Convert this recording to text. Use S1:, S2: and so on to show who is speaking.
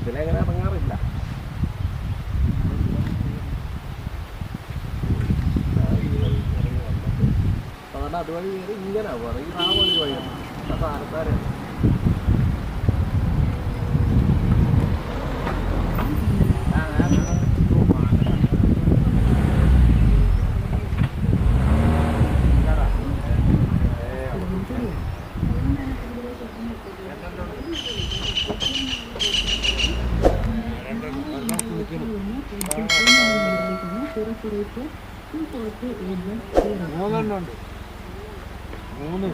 S1: ഇതിലെങ്ങനെ ഇറങ്ങാറില്ല. അതുവഴി ഇങ്ങനെ പോകുന്നത് ഈ റാം വഴി വഴിയാണ്. സാധനക്കാരാണ് ആൾക്കാരെ മൂന്നെണ്ണം ഉണ്ട്. മൂന്ന്.